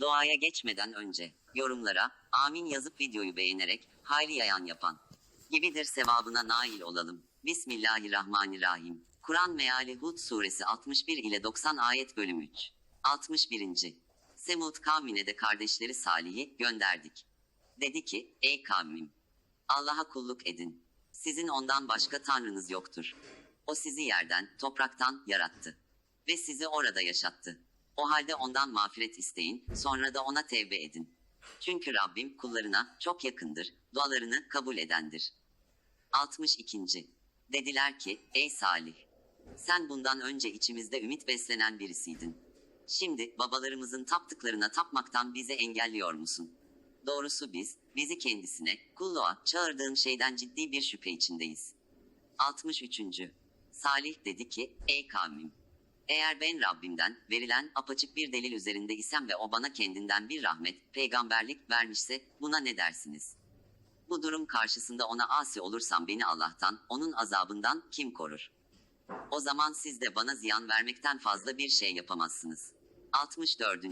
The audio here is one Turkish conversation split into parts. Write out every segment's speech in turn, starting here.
Doğaya geçmeden önce yorumlara amin yazıp videoyu beğenerek hayli yayan yapan gibidir sevabına nail olalım. Bismillahirrahmanirrahim. Kur'an meali Hud suresi 61 ile 90 ayet bölüm 3. 61. Semud kavmine de kardeşleri Salih'i gönderdik. Dedi ki, ey kavmim, Allah'a kulluk edin. Sizin ondan başka tanrınız yoktur. O sizi yerden, topraktan yarattı. Ve sizi orada yaşattı. O halde ondan mağfiret isteyin, sonra da ona tevbe edin. Çünkü Rabbim kullarına çok yakındır, dualarını kabul edendir. 62. Dediler ki, ey Salih, sen bundan önce içimizde ümit beslenen birisiydin. Şimdi babalarımızın taptıklarına tapmaktan bizi engelliyor musun? Doğrusu biz, bizi kendisine, kulluğa çağırdığın şeyden ciddi bir şüphe içindeyiz. 63. Salih dedi ki, ey kavmim, eğer ben Rabbimden verilen apaçık bir delil üzerinde isem ve o bana kendinden bir rahmet, peygamberlik vermişse buna ne dersiniz? Bu durum karşısında ona asi olursam beni Allah'tan, onun azabından kim korur? O zaman siz de bana ziyan vermekten fazla bir şey yapamazsınız. 64.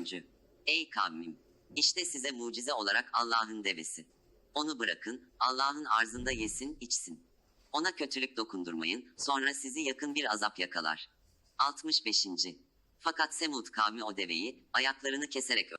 Ey kavmim! İşte size mucize olarak Allah'ın devesi. Onu bırakın, Allah'ın arzında yesin, içsin. Ona kötülük dokundurmayın, sonra sizi yakın bir azap yakalar. 65. Fakat Semud kavmi o deveyi, ayaklarını keserek